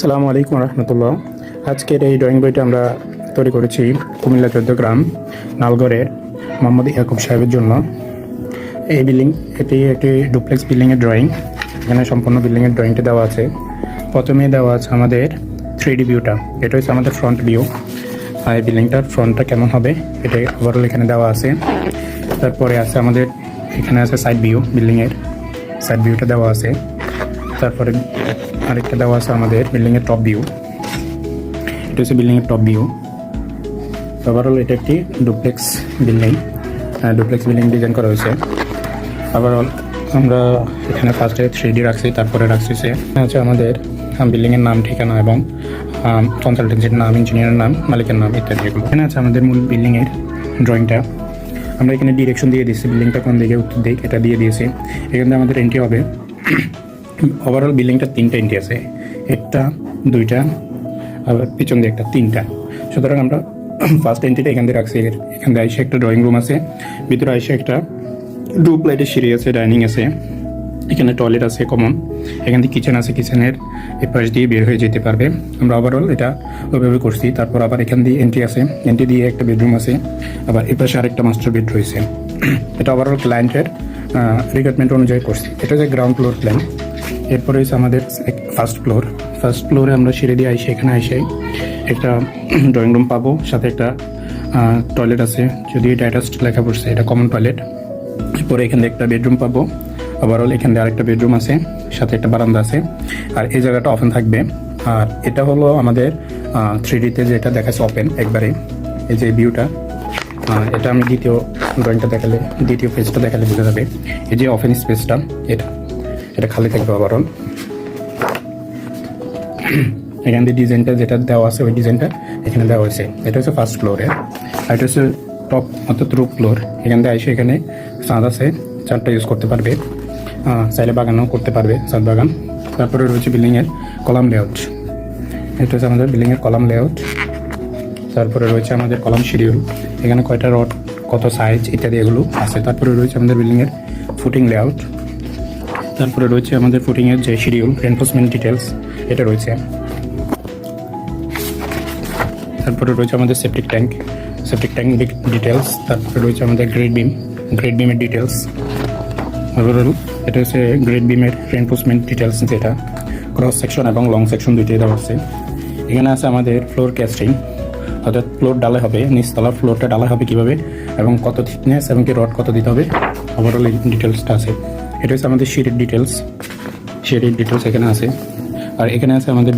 সালামু আলাইকুম রহমতুল্লাহ। আজকের এই ড্রয়িং বইটা আমরা তৈরি করেছি কুমিল্লা চোদ্দ গ্রাম নালগড়ের মোহাম্মদ ইয়াকুব সাহেবের জন্য। এই বিল্ডিং এটি একটি ডুপ্লেক্স বিল্ডিংয়ের ড্রয়িং এখানে সম্পূর্ণ বিল্ডিংয়ের ড্রয়িংটা দেওয়া আছে। প্রথমে দেওয়া আছে আমাদের থ্রি ডি ভিউটা এটা হচ্ছে আমাদের ফ্রন্ট ভিউ আর এই বিল্ডিংটার ফ্রন্টটা কেমন হবে, এটা ওভারঅল এখানে দেওয়া আছে। তারপরে আছে আমাদের, এখানে আছে সাইড ভিউ বিল্ডিংয়ের সাইড ভিউটা দেওয়া আছে। তারপরে আরেকটা দেওয়া আছে আমাদের বিল্ডিংয়ের টপ ভিউ এটা হচ্ছে বিল্ডিংয়ের টপ ভিউ ওভারঅল এটা একটি duplex building duplex building design করা হয়েছে। ওভারঅল আমরা এখানে ফার্স্টে থ্রি ডি রাখছি, তারপরে রাখছি সে। হচ্ছে আমাদের বিল্ডিংয়ের নাম, ঠিকানা এবং কনসালটেন্সির নাম ইঞ্জিনিয়ারের নাম, মালিকের নাম ইত্যাদি এগুলো। এখানে আছে আমাদের মূল বিল্ডিংয়ের ড্রয়িংটা আমরা এখানে ডিরেকশন দিয়ে দিয়েছি বিল্ডিংটা কোন দিকে, উত্তর দিক, এটা দিয়ে দিয়েছি। এখান আমাদের এন্ট্রি হবে। ওভারঅল বিল্ডিংটা তিনটা এন্ট্রি আছে। একটা, দুইটা আবার পিছন দিয়ে একটা তিনটা। সুতরাং আমরা ফার্স্ট এন্ট্রিটা এখান দিয়ে রাখছি। এখান দিয়ে আইসে একটা ড্রয়িং রুম আছে। ভিতরে আইসে একটা ডু প্লেটের সিঁড়ি আছে ডাইনিং আছে। এখানে টয়লেট আছে কমন এখান থেকে কিচেন আছে কিচেনের এই পাশ দিয়ে বের হয়ে যেতে পারবে। আমরা ওভারঅল এটা ওইভাবে করছি। তারপর আবার এখান দিয়ে এন্ট্রি আছে। এন্ট্রি দিয়ে একটা বেডরুম আছে। আবার এই পাশে আরেকটা মাস্টার বেড রয়েছে। এটা ওভারঅল ক্লায়েন্টের রিকোয়ারমেন্ট অনুযায়ী করছি। এটা হচ্ছে গ্রাউন্ড ফ্লোর প্ল্যান এরপরে হচ্ছে আমাদের ফার্স্ট ফ্লোর ফার্স্ট ফ্লোরে আমরা সিঁড়ি দিয়ে আইসি, এখানে আইসে একটা ড্রয়িং রুম পাবো, সাথে একটা টয়লেট আছে যদি এটা লেখা পড়ছে, এটা কমন টয়লেট এরপরে এখান থেকে একটা বেডরুম পাবো ওভারঅল এখান দিয়ে আরেকটা বেডরুম আছে, সাথে একটা বারান্দা আছে, আর এই জায়গাটা ওপেন থাকবে। আর এটা হলো আমাদের থ্রি ডিতে যেটা দেখাচ্ছে ওপেন একবারে, এই যে ভিউটা এটা আমি দ্বিতীয় ড্রয়িংটা দেখালে, দ্বিতীয় পেজটা দেখালে বোঝা যাবে, এই যে ওপেন স্পেসটা এটা। এটা খালি থাকবে ওভারঅল এখান দিয়ে ডিজাইনটা যেটা দেওয়া আছে, ওই ডিজাইনটা এখানে দেওয়া হয়েছে। এটা হচ্ছে ফার্স্ট ফ্লোরে আর এটা হচ্ছে টপ অর্থাৎ রুপ ফ্লোর এখান দিয়ে এসে এখানে চাঁদ আছে চাঁদটা ইউজ করতে পারবে। চাইলে বাগানও করতে পারবে চাঁদ বাগান। তারপরে রয়েছে বিল্ডিংয়ের কলাম লেআউট এটা হচ্ছে আমাদের বিল্ডিংয়ের কলাম লেআউট তারপরে রয়েছে আমাদের কলাম শিডিউল এখানে কয়টা রড কত সাইজ ইত্যাদি এগুলো আছে। তারপরে রয়েছে আমাদের বিল্ডিংয়ের ফুটিং লেআউট তারপরে রয়েছে আমাদের ফুটিংয়ের যে শিডিউল এনফোর্সমেন্ট ডিটেলস এটা রয়েছে। তারপরে রয়েছে আমাদের septic tank septic tank details তারপরে রয়েছে আমাদের গ্রেড বিম গ্রেড বিমের ডিটেলস ওভারঅল এটা হচ্ছে গ্রেড বিমের রেনফোর্সমেন্ট ডিটেলস যেটা। ক্রস সেকশন এবং লং সেকশন দুইটাই দেওয়া আছে। এখানে আছে আমাদের ফ্লোর ক্যাস্টিং অর্থাৎ ফ্লোর ডালা হবে, নিচতলা ফ্লোরটা ডালা হবে কীভাবে, এবং কত থিকনেস এবং কি রড কত দিতে হবে। ওভারঅল এই ডিটেলসটা আছে। এটা হচ্ছে আমাদের শিটের ডিটেলস শিটের ডিটেলস এখানে আছে। আর এখানে আছে আমাদের